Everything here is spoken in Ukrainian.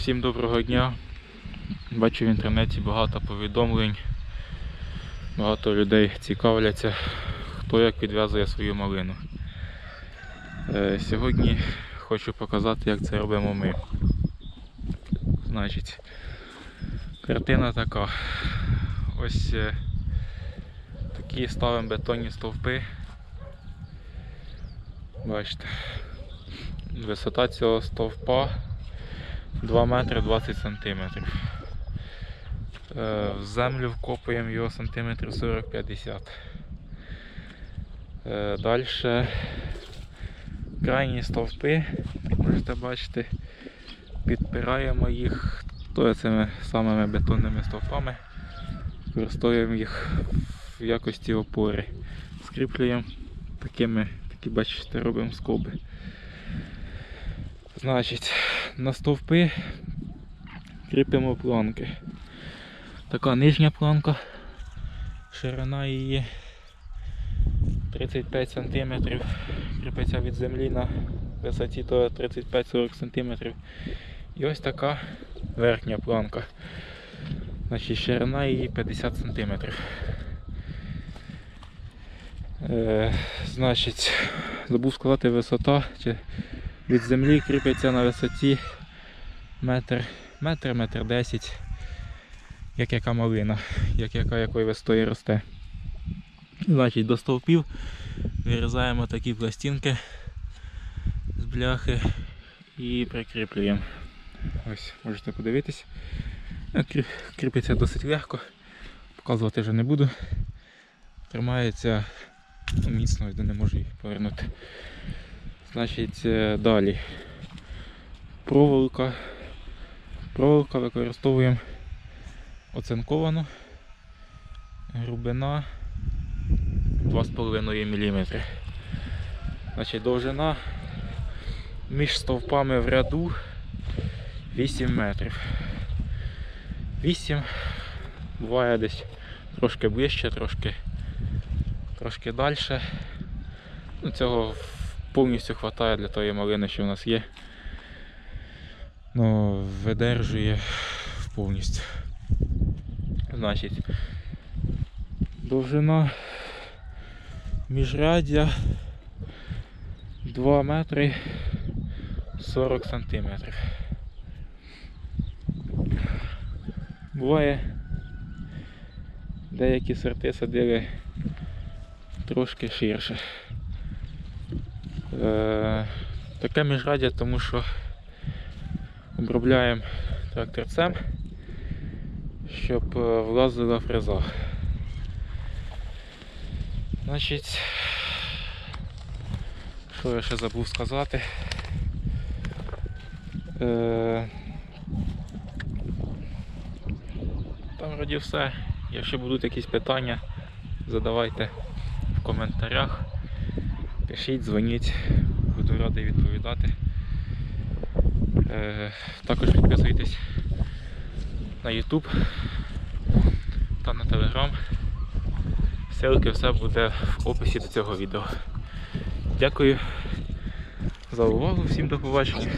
Всім доброго дня. Бачу в інтернеті багато повідомлень. Багато людей цікавляться, хто як підв'язує свою малину. Е, Сьогодні хочу показати, як це робимо ми. Значить, картина така. Ось е, такі ставимо бетонні стовпи. Бачите. Висота цього стовпа 2 метри 20 сантиметрів. Е, В землю вкопуємо його сантиметрів 40-50. Е, Далі крайні стовпи, як можете бачити, підпираємо їх цими самими бетонними стовпами, використовуємо їх в якості опори. Скріплюємо такими, такі бачите, робимо скоби. Значить, на стовпи кріпимо планки. Така нижня планка, ширина її 35 см, кріпиться від землі на висоті то 35-40 см. І ось така верхня планка. Значить, ширина її 50 см. Е, значить, забув сказати висота. Чи від землі кріпиться на висоті метр, метр, метр десять, як яка малина, як яка якої висотою росте. Значить, до стовпів вирізаємо такі пластинки з бляхи і прикріплюємо. Ось, можете подивитись. Е, Кріпиться досить легко, показувати вже не буду. Тримається міцно, ось не можу її повернути. Значить, е, далі. Проволока. Проволока використовуємо оцинковану. Грубина 2,5 мм. Значить, довжина між стовпами в ряду 8 метрів. 8 буває десь трошки ближче, трошки, трошки далі. Ну, цього повністю вистачає для тої малини, що в нас є. Ну, видержує повністю. Значить, довжина міжряддя 2 метри 40 сантиметрів. Буває, деякі сорти садили трошки ширше. Е, таке міжраддя, тому що обробляємо тракторцем, щоб е, влазила фреза. Значить, що я ще забув сказати? Е, там вроді все. Якщо будуть якісь питання, задавайте в коментарях. Пишіть, дзвоніть, буду радий відповідати. Е, також підписуйтесь на YouTube та на Telegram. Ссылки все буде в описі до цього відео. Дякую за увагу, всім до побачення.